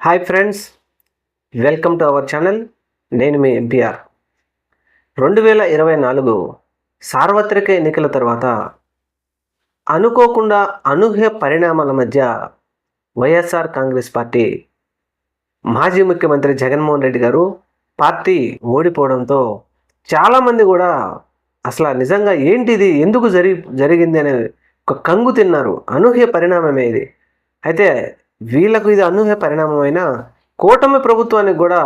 Hi friends welcome to our channel నేను మీ MPR రెండు వేల ఇరవై నాలుగు సార్వత్రిక ఎన్నికల తర్వాత అనుకోకుండా అనూహ్య పరిణామాల మధ్య వైఎస్ఆర్ కాంగ్రెస్ పార్టీ మాజీ ముఖ్యమంత్రి జగన్మోహన్ రెడ్డి గారు పార్టీ ఓడిపోవడంతో చాలామంది కూడా అసలు నిజంగా ఏంటిది ఎందుకు జరి జరిగింది అనే ఒక కంగు తిన్నారు. అనూహ్య పరిణామమే ఇది. అయితే వీళ్ళకు ఇది అనూహ్య పరిణామమైన కూటమి ప్రభుత్వానికి కూడా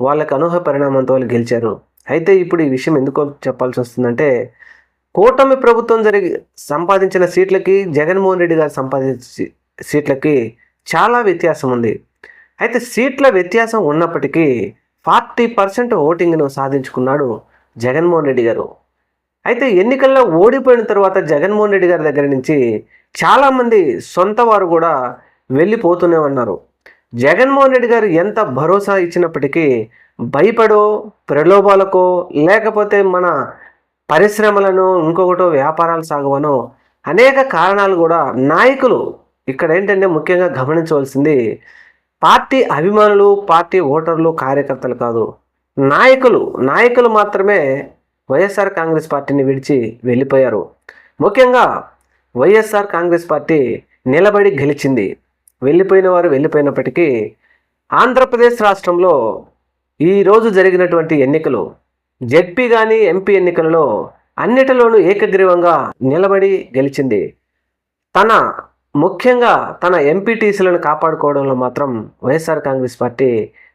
వాళ్ళకి అనూహ్య పరిణామంతో వాళ్ళు గెలిచారు. అయితే ఇప్పుడు ఈ విషయం ఎందుకు చెప్పాల్సి వస్తుందంటే కూటమి ప్రభుత్వం జరిగి సంపాదించిన సీట్లకి జగన్మోహన్ రెడ్డి గారు సంపాదించిన సీట్లకి చాలా వ్యత్యాసం ఉంది. అయితే సీట్ల వ్యత్యాసం ఉన్నప్పటికీ ఫార్టీ పర్సెంట్ ఓటింగ్ను సాధించుకున్నాడు జగన్మోహన్ రెడ్డి గారు. అయితే ఎన్నికల్లో ఓడిపోయిన తర్వాత జగన్మోహన్ రెడ్డి గారి దగ్గర నుంచి చాలామంది సొంత వారు కూడా వెళ్ళిపోతూనే ఉన్నారు జగన్మోహన్ రెడ్డి గారు ఎంత భరోసా ఇచ్చినప్పటికీ భయపడో ప్రలోభాలకో లేకపోతే మన పరిశ్రమలను ఇంకొకటో వ్యాపారాలు సాగవనో అనేక కారణాలు కూడా నాయకులు ఇక్కడ ఏంటంటే ముఖ్యంగా గమనించవలసింది పార్టీ అభిమానులు పార్టీ ఓటర్లు కార్యకర్తలు కాదు. నాయకులు నాయకులు మాత్రమే వైఎస్ఆర్ కాంగ్రెస్ పార్టీని విడిచి వెళ్ళిపోయారు. ముఖ్యంగా వైఎస్ఆర్ కాంగ్రెస్ పార్టీ నిలబడి గెలిచింది. వెళ్ళిపోయిన వారు వెళ్ళిపోయినప్పటికీ ఆంధ్రప్రదేశ్ రాష్ట్రంలో ఈరోజు జరిగినటువంటి ఎన్నికలు జెడ్పీ కానీ ఎంపీ ఎన్నికలలో అన్నిటిలోనూ ఏకగ్రీవంగా నిలబడి గెలిచింది. తన ముఖ్యంగా తన ఎంపీటీసీలను కాపాడుకోవడంలో మాత్రం వైఎస్ఆర్ కాంగ్రెస్ పార్టీ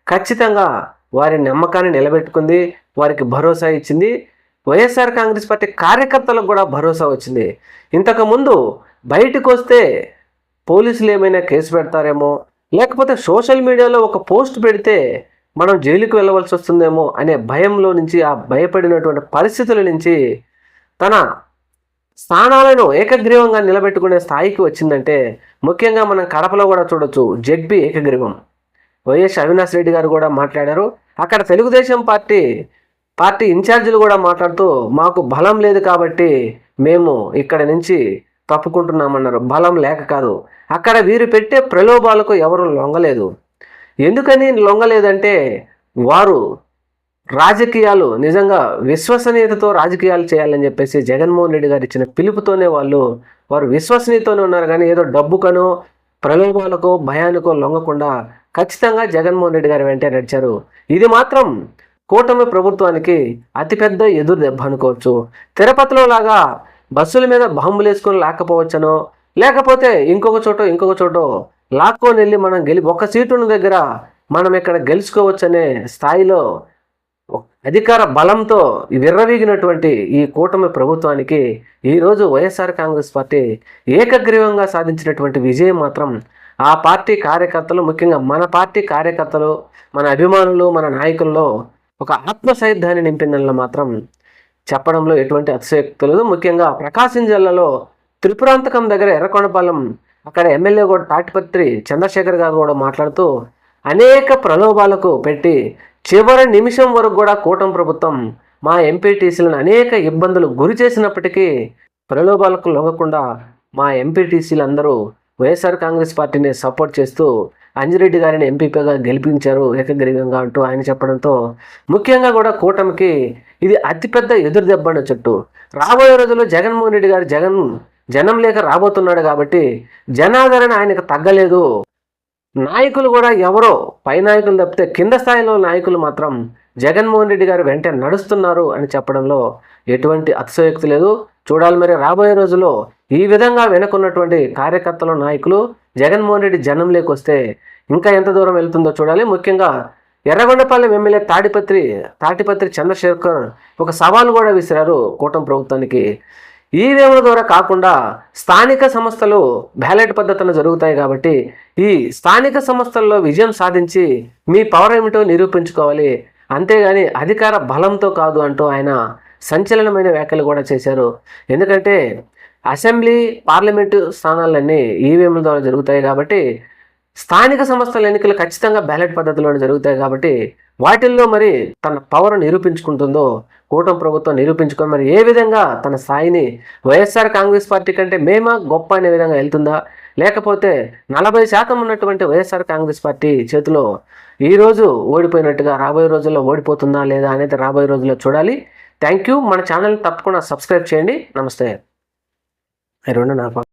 ఖచ్చితంగా వారి నమ్మకాన్ని నిలబెట్టుకుంది వారికి భరోసా ఇచ్చింది. వైఎస్ఆర్ కాంగ్రెస్ పార్టీ కార్యకర్తలకు కూడా భరోసా వచ్చింది. ఇంతకుముందు బయటకు వస్తే పోలీసులు ఏమైనా కేసు పెడతారేమో? లేకపోతే సోషల్ మీడియాలో ఒక పోస్ట్ పెడితే మనం జైలుకు వెళ్ళవలసి వస్తుందేమో అనే భయంలో నుంచి ఆ భయపడినటువంటి పరిస్థితుల నుంచి తన స్థానాలను ఏకగ్రీవంగా నిలబెట్టుకునే స్థాయికి వచ్చిందంటే ముఖ్యంగా మనం కడపలో కూడా చూడొచ్చు జెడ్బీ ఏకగ్రీవం. వైఎస్ అవినాష్ రెడ్డి గారు కూడా మాట్లాడారు. అక్కడ తెలుగుదేశం పార్టీ పార్టీ ఇన్ఛార్జీలు కూడా మాట్లాడుతూ మాకు బలం లేదు కాబట్టి మేము ఇక్కడ నుంచి తప్పుకుంటున్నామన్నారు. బలం లేక కాదు. అక్కడ వీరు పెట్టే ప్రలోభాలకు ఎవరు లొంగలేదు. ఎందుకని లొంగలేదంటే వారు రాజకీయాలు నిజంగా విశ్వసనీయతతో రాజకీయాలు చేయాలని చెప్పేసి జగన్మోహన్ రెడ్డి గారు ఇచ్చిన పిలుపుతోనే వాళ్ళు వారు విశ్వసనీయతోనే ఉన్నారు కానీ ఏదో డబ్బుకనో ప్రలోభాలకో భయానికో లొంగకుండా ఖచ్చితంగా జగన్మోహన్ రెడ్డి గారు వెంటే నడిచారు. ఇది మాత్రం కూటమి ప్రభుత్వానికి అతిపెద్ద ఎదురు దెబ్బ అనుకోవచ్చు. తిరుపతిలో లాగా బస్సుల మీద బాంబులు వేసుకొని లాక్కపోవచ్చనో లేకపోతే ఇంకొక చోట ఇంకొక చోట లాక్కొని వెళ్ళి మనం గెలి ఒక సీటు ఉన్న దగ్గర మనం ఇక్కడ గెలుచుకోవచ్చనే స్థాయిలో అధికార బలంతో విర్రవీగినటువంటి ఈ కూటమి ప్రభుత్వానికి ఈరోజు వైఎస్ఆర్ కాంగ్రెస్ పార్టీ ఏకగ్రీవంగా సాధించినటువంటి విజయం మాత్రం ఆ పార్టీ కార్యకర్తలు ముఖ్యంగా మన పార్టీ కార్యకర్తలు మన అభిమానులు మన నాయకుల్లో ఒక ఆత్మసైద్ధాన్ని నింపిందన్న మాత్రం చెప్పడంలో ఎటువంటి అతిశయోక్తి లేదు ముఖ్యంగా ప్రకాశం జిల్లాలో త్రిపురాంతకం దగ్గర ఎర్రకొండపాలెం అక్కడ ఎమ్మెల్యే కూడా తాటిపత్రి చంద్రశేఖర్ గారు కూడా మాట్లాడుతూ అనేక ప్రలోభాలకు పెట్టి చివరి నిమిషం వరకు కూడా కూటమి ప్రభుత్వం మా ఎంపీటీసీలను అనేక ఇబ్బందులు గురి చేసినప్పటికీ ప్రలోభాలకు లొంగకుండా మా ఎంపీటీసీలు అందరూ వైఎస్ఆర్ కాంగ్రెస్ పార్టీని సపోర్ట్ చేస్తూ అంజిరెడ్డి గారిని ఎంపీపీగా గెలిపించారు ఏకగ్రీవంగా అంటూ ఆయన చెప్పడంతో ముఖ్యంగా కూడా కూటమికి ఇది అతిపెద్ద ఎదురు దెబ్బ చెట్టు. రాబోయే రోజుల్లో జగన్మోహన్ రెడ్డి గారు జగన్ జనం లేక రాబోతున్నాడు కాబట్టి జనాదరణ ఆయనకు తగ్గలేదు. నాయకులు కూడా ఎవరో పై నాయకులు తప్పితే కింద స్థాయిలో నాయకులు మాత్రం జగన్మోహన్ రెడ్డి గారు వెంట నడుస్తున్నారు అని చెప్పడంలో ఎటువంటి అతిశయోక్తి లేదు. చూడాలి మరి రాబోయే రోజుల్లో ఈ విధంగా వెనుకున్నటువంటి కార్యకర్తలు నాయకులు జగన్మోహన్ రెడ్డి జనం లేకొస్తే ఇంకా ఎంత దూరం వెళ్తుందో చూడాలి. ముఖ్యంగా ఎర్రగొండపాలెం ఎమ్మెల్యే తాడిపత్రి తాటిపత్రి చంద్రశేఖర్ ఒక సవాల్ కూడా విసిరారు కూటమి ప్రభుత్వానికి. ఈవీఎంల ద్వారా కాకుండా స్థానిక సంస్థలు బ్యాలెట్ పద్ధతిలో జరుగుతాయి కాబట్టి ఈ స్థానిక సంస్థల్లో విజయం సాధించి మీ పవర్ ఏమిటో నిరూపించుకోవాలి. అంతేగాని అధికార బలంతో కాదు అంటూ ఆయన సంచలనమైన వ్యాఖ్యలు కూడా చేశారు. ఎందుకంటే అసెంబ్లీ పార్లమెంటు స్థానాలన్నీ ఈవీఎంల ద్వారా జరుగుతాయి కాబట్టి స్థానిక సంస్థల ఎన్నికలు ఖచ్చితంగా బ్యాలెట్ పద్ధతిలోనే జరుగుతాయి కాబట్టి వాటిల్లో మరి తన పవర్ నిరూపించుకుంటుందో కూటమి ప్రభుత్వం నిరూపించుకొని మరి ఏ విధంగా తన స్థాయిని వైఎస్ఆర్ కాంగ్రెస్ పార్టీ కంటే మేమా గొప్ప అనే విధంగా వెళ్తుందా? లేకపోతే నలభై శాతం ఉన్నటువంటి వైఎస్ఆర్ కాంగ్రెస్ పార్టీ చేతిలో ఈరోజు ఓడిపోయినట్టుగా రాబోయే రోజుల్లో ఓడిపోతుందా లేదా అనేది రాబోయే రోజుల్లో చూడాలి. థ్యాంక్ యూ మన ఛానల్ తప్పకుండా సబ్స్క్రైబ్ చేయండి. నమస్తే. రెండు నా